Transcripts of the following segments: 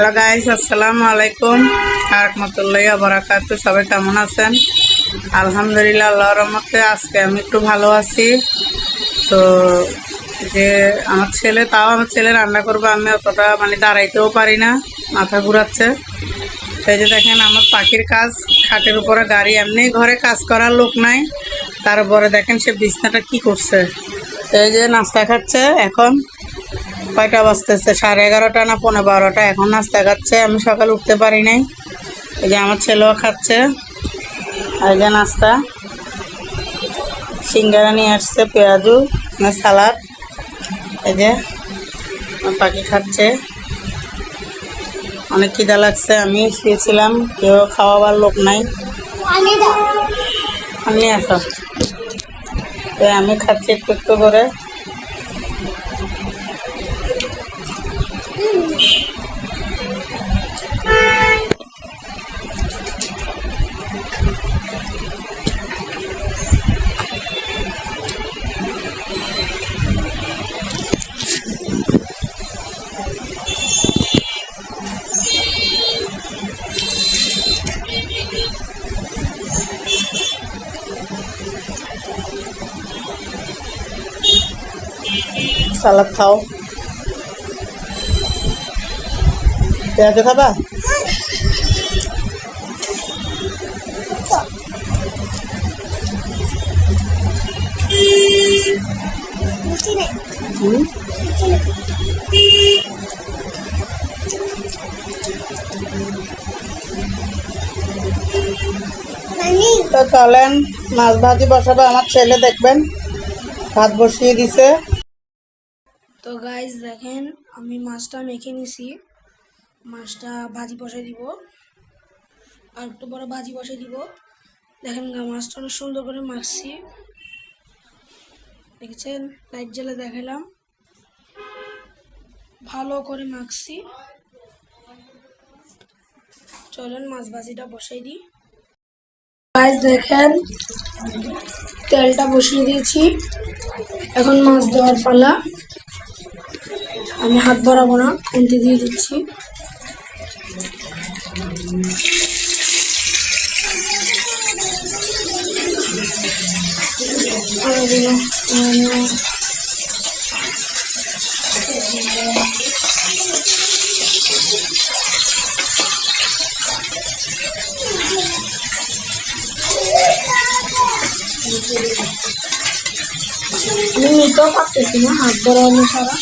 Hello guys আসসালামু আলাইকুম রহমতুল্লাহ বারাকাতু সবাই কেমন আছেন? আলহামদুলিল্লাহ আল্লাহ রহমতে আজকে আমি একটু ভালো আছি। তো যে আমার ছেলে, তাও আমার ছেলে রান্না করবে। আমি অতটা মানে দাঁড়াইতেও পারি না, মাথা ঘুরাচ্ছে। সেই যে দেখেন, আমার পাখির কাজ, খাটের উপরে গাড়ি, এমনি ঘরে কাজ করার লোক নাই। তারপরে দেখেন সে বিছনাটা কি করছে। এই যে নাস্তা খাচ্ছে এখন। কয়টা বাজতেছে সাড়ে এগারোটা না পনেরো বারোটা। এখন নাস্তা খাচ্ছে আমি সকাল উঠতে পারি নাই। এই যে আমার ছেলেও খাচ্ছে। আর এই যে নাস্তা। সিঙ্গারা নিয়ে আসছে পেঁয়াজু না সালাদ। এই যে পাখি খাচ্ছে। অনেক খিদা লাগছে আমি শুয়েছিলাম কেউ খাওয়াবার লোক নাই। আমি আসো। আমি খাচ্ছি একটু একটু করে। সালাদ খাও। পেঁয়াজ খাবা? তো চলেন, মাছ ভাজি বসাবো, আমার ছেলে দেখবেন। ভাত বসিয়ে দিছে। তো গাইজ দেখেন, আমি মাছটা মেখে নিছি। মাছটা ভাজি বসাই দিব। আর একটু বড় ভাজি বসাই দিব। দেখেন গা, মাছটা অনেক সুন্দর করে মাখছি। দেখেছেন? লাইট জ্বালে দেখালাম। ভালো করে মাখছি। চলেন, মাছ ভাজিটা বসাই দিই। গাইজ দেখেন, তেলটা বসিয়ে দিয়েছি। এখন মাছ দেওয়ার পালা। আমি হাত বাড়াবো না খুন্তি দিয়ে দিচ্ছি। আমি নিতেও পারতেছি না হাত বাড়ানো ছাড়া।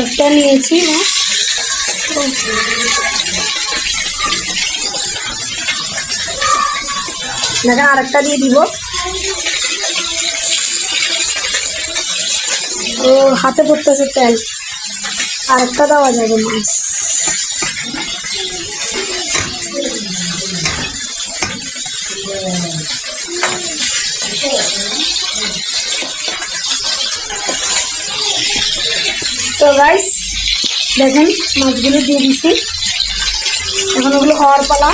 একটা নিয়েছি না দেখেন আরেকটা দিয়ে দিব। ও, হাতে পড়তেছে তেল। আরেকটা দেওয়া যাবে মাছ তো গাইস দেখেন মাছগুলো দিয়ে দিছি। এখন ওগুলো হওয়ার পালা।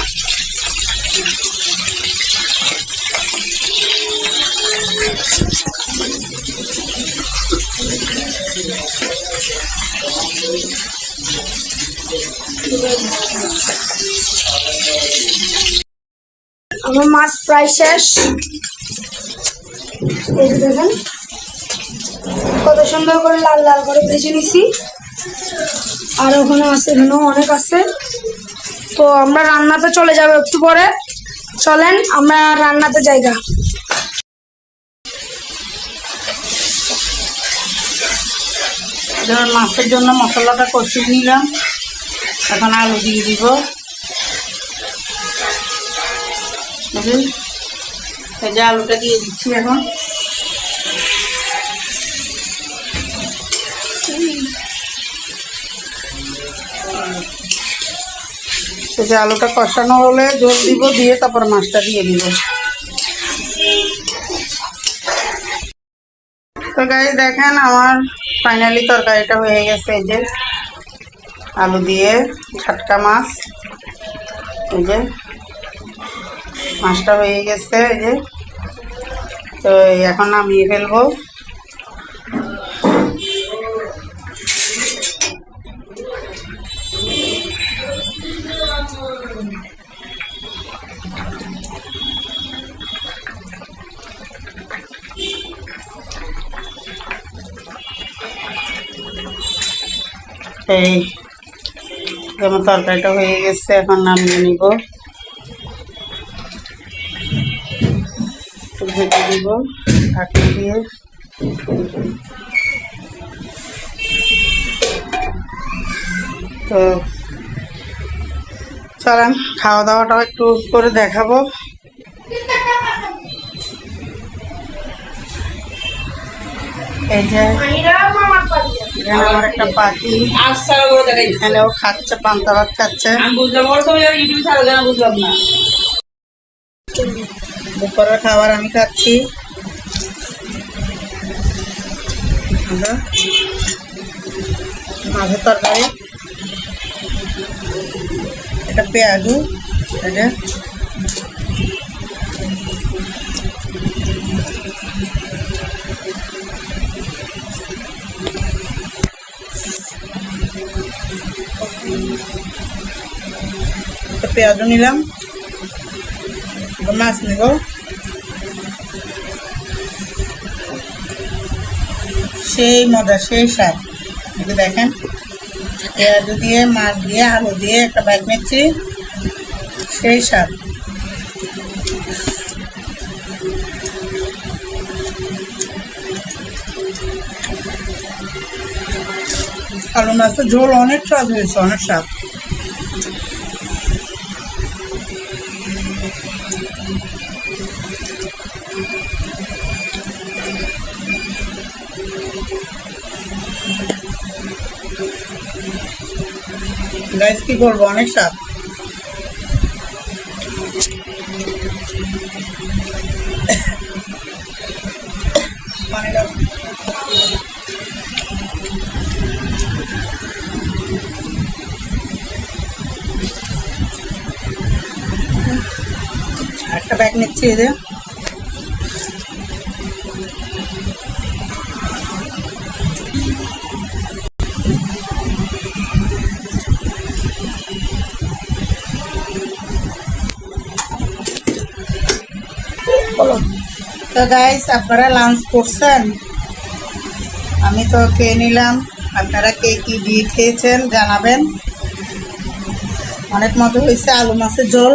আমার মাছ প্রায় শেষ। কত সুন্দর করে লাল লাল করে ভেজে নিছি। আর ওখানে আছে, এখানেও অনেক আছে। তো আমরা রান্নাতে চলে যাব একটু পরে। চলেন, আমরা রান্নাতে জায়গা মাছের জন্য মশলাটা কষিয়ে নিলাম। এখন আলু দিয়ে দিব। যে আলুটা দিয়ে দিচ্ছি এখন। যে আলুটা কষানো হলে জল দিব, দিয়ে তারপর মাছটা দিয়ে দিব। তো গাই দেখেন আমার ফাইনালি তরকারিটা হয়ে গেছে, এই যে আলু দিয়ে ছাটকা মাছ। এই যে মাছটা হয়ে গেছে, এই যে। তো এখন নামিয়ে ফেলব। এই, যেমন তরকারিটা হয়ে গেছে, এখন নামিয়ে নিব। ভেজে দিব। ঢাকনি দিয়ে তো চলেন খাওয়া দাওয়াটাও একটু করে দেখাবো। এই যে আমার একটা পাখি। এখানে ও খাচ্ছে পান্তা ভাত খাচ্ছে। বুঝলাম ওর সবাই ইউটিউব ছাড়া বুঝলাম না। দুপুরের খাবার আমি খাচ্ছি। আমরা মাছের তরকারি এটা পেঁয়াজু এটা একটা পেঁয়াজু নিলাম। এবার মাছ নেব সেই মজা, সেই স্বাদ। যে দেখেন পেঁয়াজু দিয়ে, মাছ দিয়ে, আলু দিয়ে একটা ব্যাগ নিচ্ছি। সেই স্বাদ। আলু মাছের ঝোল অনেক স্বাদ হয়েছে, অনেক স্বাদ। গাইস কি বলব অনেক স্বাদ। পানি একটা ব্যাগ নিচ্ছি এই তো গাইস আপনারা লাঞ্চ করছেন? আমি তো খেয়ে নিলাম। আপনারা কে কি দিয়ে খেয়েছেন জানাবেন। অনেক মজা হয়েছে, আলু মাছের ঝোল।